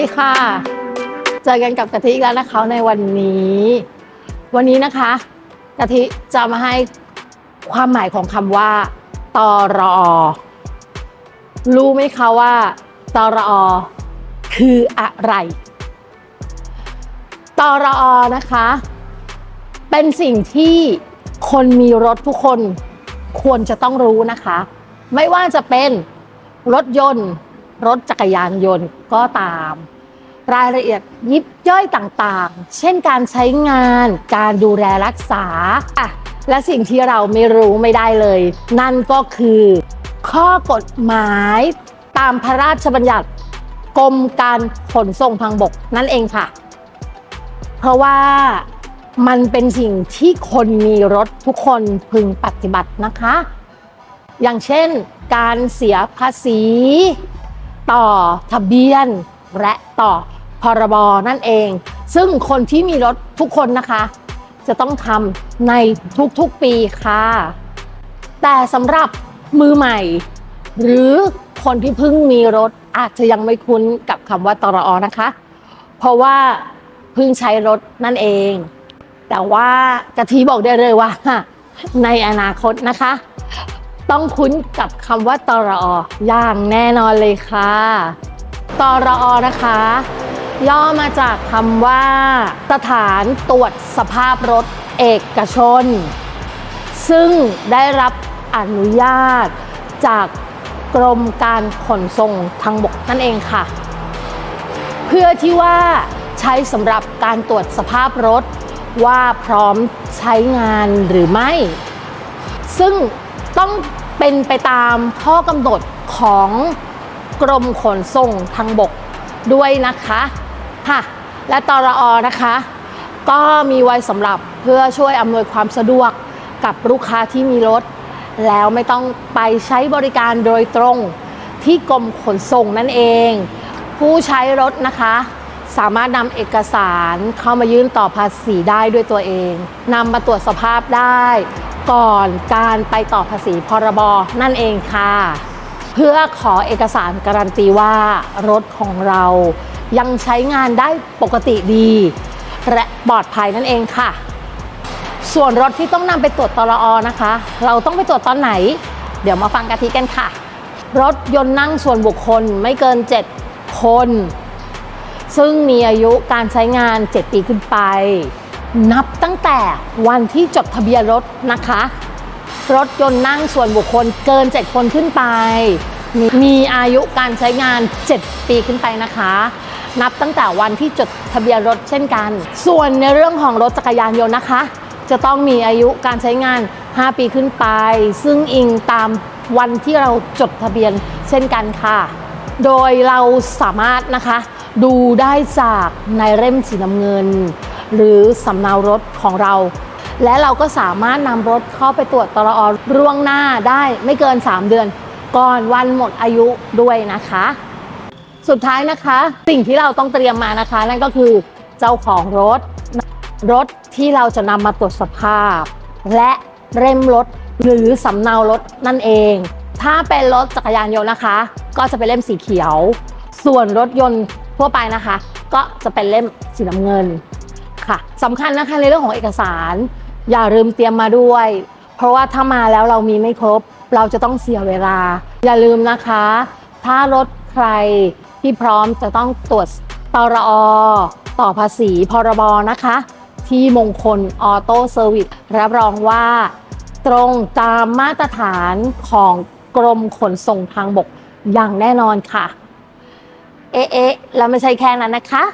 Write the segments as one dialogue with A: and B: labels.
A: ดีค่ะ เจอกันกับกะทิอีกแล้วนะคะในวันนี้ วันนี้นะคะกะทิจะมาให้ความหมายของคำว่าตอรอ รู้ไหมคะว่าตอรอคืออะไรตอรอนะคะ เป็นสิ่งที่คนมีรถทุกคนควรจะต้องรู้นะคะ ไม่ว่าจะเป็นรถยนต์ รถจักรยานยนต์ก็ตาม รายละเอียดยิบย่อยต่างๆ เช่นการใช้งาน การดูแลรักษาอะและสิ่งที่เราไม่รู้ไม่ได้เลย นั่นก็คือ ข้อกฎหมายตามพระราชบัญญัติกรมการขนส่งทางบกนั่นเองค่ะ เพราะว่ามันเป็นสิ่งที่คนมีรถทุกคนพึงปฏิบัตินะคะ อย่างเช่นการเสียภาษี ต่อทะเบียนและต่อพรบนั่นเอง ซึ่งคนที่มีรถทุกคนนะคะ จะต้องทำในทุกๆปีค่ะ แต่สำหรับมือใหม่ หรือคนที่เพิ่งมีรถอาจจะยังไม่คุ้นกับคำว่าตรอนะคะ เพราะว่าเพิ่งใช้รถนั่นเอง แต่ว่ากะทิบอกได้เลยว่า ในอนาคตนะคะ ต้องคุ้นกับคำว่าตรออย่างแน่นอนเลยค่ะตรอนะคะ ย่อมาจากคำว่า สถานตรวจสภาพรถเอกชน ซึ่งได้รับอนุญาตจากกรมการขนส่งทางบกนั่นเองค่ะ เพื่อที่ว่าใช้สำหรับการตรวจสภาพรถว่าพร้อมใช้งานหรือไม่ ซึ่งต้อง เป็นไปตามข้อกำหนดของกรมขนส่งทางบกด้วยนะคะค่ะและตรอนะคะ ก็มีไว้สำหรับเพื่อช่วยอำนวยความสะดวกกับลูกค้าที่มีรถ แล้วไม่ต้องไปใช้บริการโดยตรงที่กรมขนส่งนั่นเอง ผู้ใช้รถนะคะ สามารถนำเอกสารเข้ามายื่นต่อภาษีได้ด้วยตัวเองนำมาตรวจสภาพได้ ก่อนการไปต่อภาษีพรบนั่นเองค่ะ เพื่อขอเอกสารการันตีว่ารถของเรายังใช้งานได้ปกติดี และปลอดภัยนั่นเองค่ะ ส่วนรถที่ต้องนำไปตรวจตรอนะคะ เราต้องไปตรวจตอนไหน เดี๋ยวมาฟังกะทิกันค่ะ รถยนต์นั่งส่วนบุคคลไม่เกิน 7 คน ซึ่งมีอายุการใช้งาน 7 ปีขึ้นไป นับตั้งแต่วันที่จดทะเบียนรถนะคะ รถยนต์นั่งส่วนบุคคลเกิน 7 คนขึ้นไปมีมีอายุการใช้งาน 7 ปีขึ้นไปนะคะ นับตั้งแต่วันที่จดทะเบียนรถเช่นกัน ส่วนในเรื่องของรถจักรยานยนต์นะคะ จะต้องมีอายุการใช้งาน 5 ปีขึ้นไป ซึ่งอิงตามวันที่เราจดทะเบียนเช่นกันค่ะ โดยเราสามารถนะคะ ดูได้จากในเล่มสีน้ำเงิน หรือสำเนารถของเรา และเราก็สามารถนำรถเข้าไปตรวจตรอร่วงหน้าได้ไม่เกิน 3 เดือน ก่อนวันหมดอายุด้วยนะคะ สุดท้ายนะคะ สิ่งที่เราต้องเตรียมมานะคะ นั่นก็คือเจ้าของรถ รถที่เราจะนำมาตรวจสภาพ และเล่มรถหรือสำเนารถนั่นเอง ถ้าเป็นรถจักรยานยนต์นะคะ ก็จะเป็นเล่มสีเขียว ส่วนรถยนต์ ทั่วไปนะคะ ก็จะเป็นเล่มสีน้ำเงินค่ะสำคัญนะคะในเรื่องของเอกสาร อย่าลืมเตรียมมาด้วย เพราะว่าถ้ามาแล้วเรามีไม่ครบ เราจะต้องเสียเวลา อย่าลืมนะคะ ถ้ารถใครที่พร้อมจะต้องตรวจตรอต่อภาษีพรบนะคะ ที่มงคลออโต้เซอร์วิสรับรองว่า ตรงตามมาตรฐานของกรมขนส่งทางบกอย่างแน่นอนค่ะ เอ๊ะเอ๊ะแล้วไม่ใช่แค่นั้นนะคะ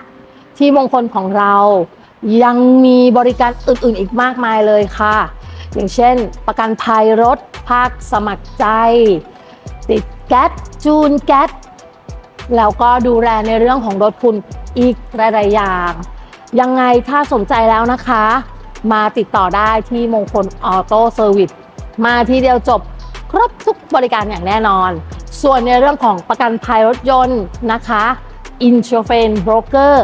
A: ที่มงคลของเรายังมีบริการอื่นๆอีกมากมายเลยค่ะ อย่างเช่น ประกันภัยรถ ภาคสมัครใจ ติดแก๊สจูนแก๊สแล้วก็ดูแลในเรื่องของรถคุณอีกหลายๆอย่าง ยังไงถ้าสนใจแล้วนะคะ มาติดต่อได้ที่มงคลออโต้เซอร์วิสมาที่เดียวจบ บทุกบริการอย่างแน่นอน ส่วนในเรื่องของประกันภัยรถยนต์นะคะ i n s u r a n c e Broker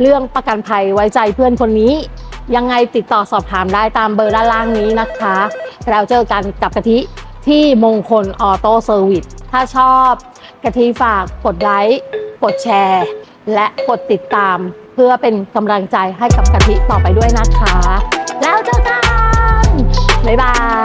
A: เรื่องประกันภัยไว้ใจเพื่อนคนนี้ ยังไงติดต่อสอบถามได้ตามเบอร์ด้านล่างนี้นะคะ แล้วเจอกันกับกะทิที่มงคลออโต้เซอร์วิสถ้าชอบกะทิฝากกดไลค์กดแชร์ และกดติดตามเพื่อเป็นกำลังใจให้กับกะทิต่อไปด้วยนะคะ แล้วเจอกัน บ๊ายบาย